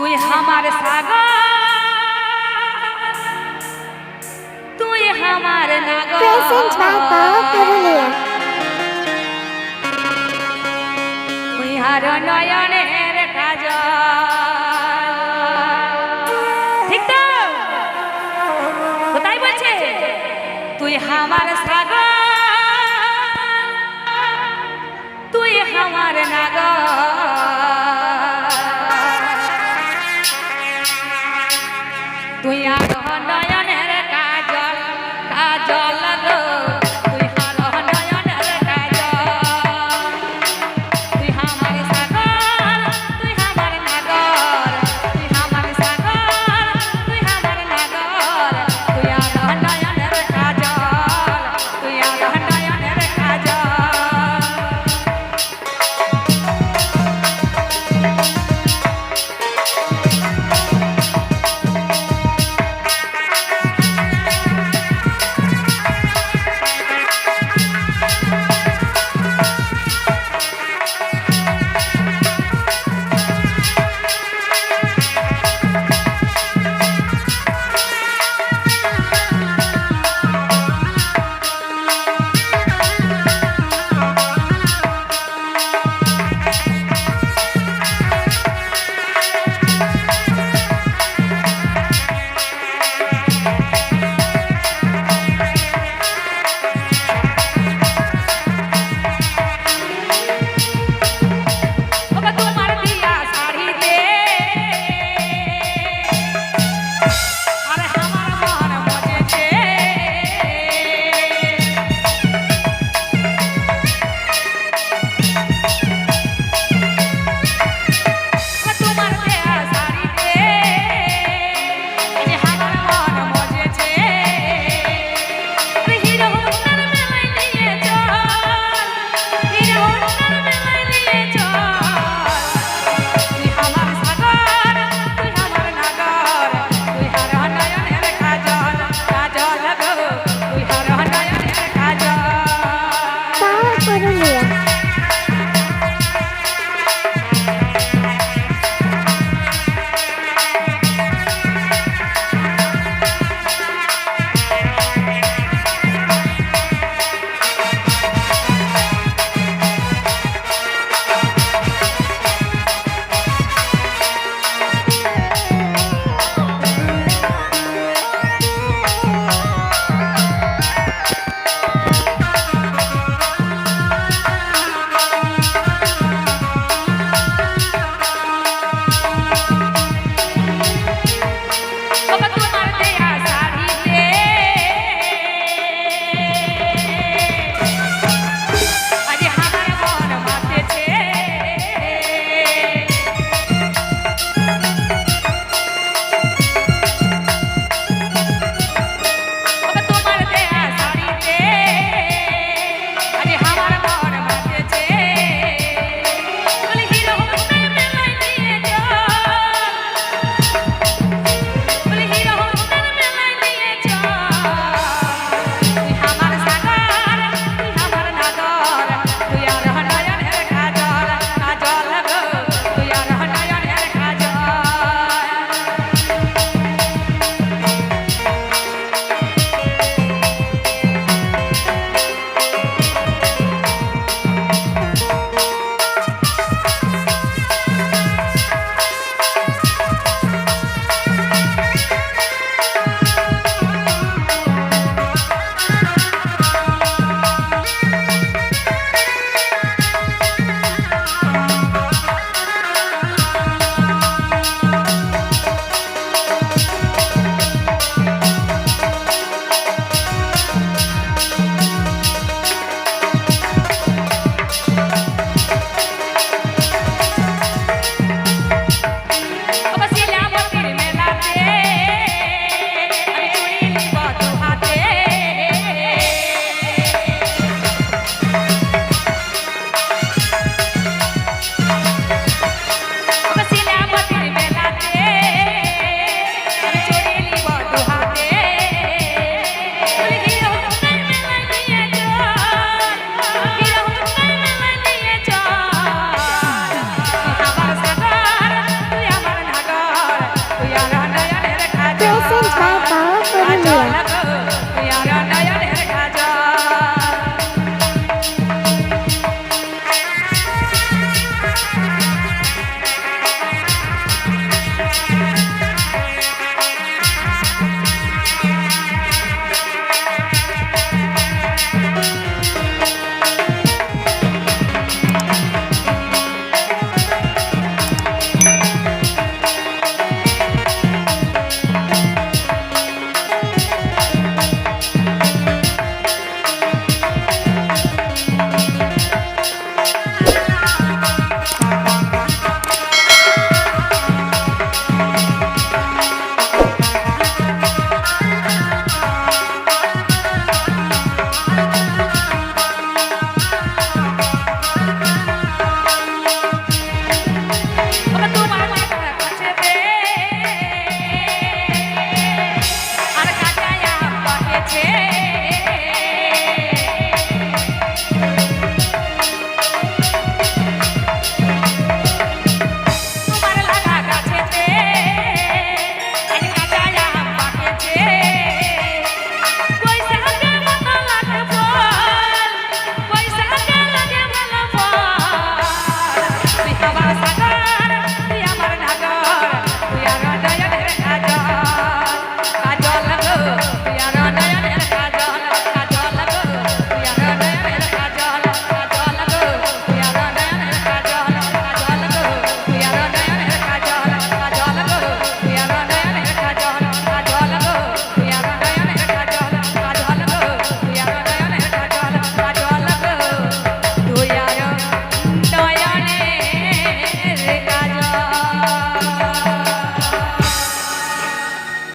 তুই আমার সাগর তুই আমার নাগর. তুই আর নয়নের কাজ। ঠিক তো? কোথায় বলছে? তুই আমার সাগর তুই আমার নাগর। night.